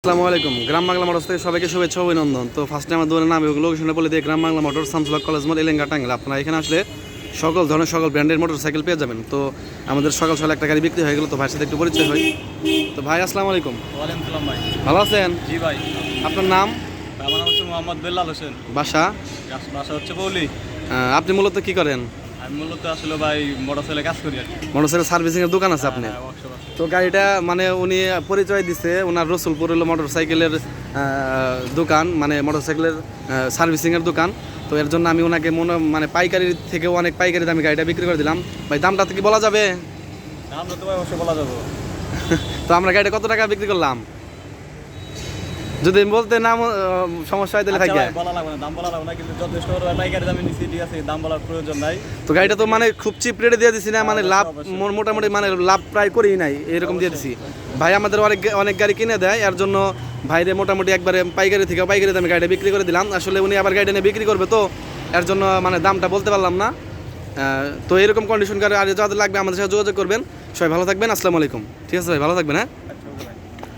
আসসালামু আলাইকুম। গ্রাম বাংলা মোটরস থেকে সবাইকে শুভেচ্ছা অভিনন্দন। তো ফার্স্টে আমার দোকানের নাম এবং লোকেশনে বলে দিয়ে গ্রাম বাংলা মোটর সামসুল্লাহ কলেজ মোড় এলেঙ্গা টাঙ্গেল। আপনারা এখানে আসলে সকল ধরনের সকল ব্র্যান্ডের মোটর সাইকেল পেয়ে যাবেন। তো আমাদের সকাল সকাল একটা গাড়ি বিক্রি হয়ে গেল তো ভাইয়ের সাথে একটু পরিচয় হই তো ভাই আসসালামু আলাইকুম। ভাই। ভালো আছেন? জি ভাই। আপনার নাম? আমার নাম হচ্ছে মোহাম্মদ বেল্লাল হোসেন। বাসা? বাসা হচ্ছে বৌলি আপনি মূলত কি করেন? আমি মূলত আসলে ভাই মোটরসাইকেলে কাজ করি আর কি। মোটর সাইকেল সার্ভিসিং এর দোকান আছে আপনি? হ্যাঁ, workshop আছে। তো গাড়িটা মানে উনি পরিচয় দিছে ওনার রসুলপুর হলো মোটর সাইকেলের দোকান মানে মোটর সাইকেলের সার্ভিসিংয়ের দোকান। তো এর জন্য আমি ওনাকে মনে মানে পাইকারি থেকে অনেক পাইকারি দামে গাড়িটা বিক্রি করে দিলাম। ভাই দামটা কি বলা যাবে? আমরা তো ভাই অবশ্যই বলা যাবে। তো আমরা গাড়িটা কত টাকা বিক্রি করলাম? যদি বলতে না সমস্যা হয় তাহলে আচ্ছা থাকে বলা লাগবে না দাম বলা লাগবে না কিন্তু যথেষ্ট পাইকারি দামে নিচ্ছি ঠিক আছে দাম বলার প্রয়োজন নাই। তো গাড়িটা তো মানে খুব চিপ রেটে দিয়ে দিছি না মানে লাভ মোটামুটি মানে লাভ প্রায় করেই নাই এরকম দিয়ে দিছি। ভাই আমাদের অনেক অনেক গাড়ি কিনে দেয় এর জন্য ভাইরে মোটামুটি একবারে পাইকারি থেকে পাইকারি দামে গাড়িটা বিক্রি করে দিলাম। আসলে উনি আবার গাড়িটা নিয়ে বিক্রি করবে তো এর জন্য মানে দামটা বলতে পারলাম না। তো এরকম কন্ডিশন গাড়ি আর যাদের লাগবে আমাদের সাথে যোগাযোগ করবেন। সবাই ভালো থাকবেন আসসালামু আলাইকুম। ঠিক আছে ভাই ভালো থাকবেন হ্যাঁ?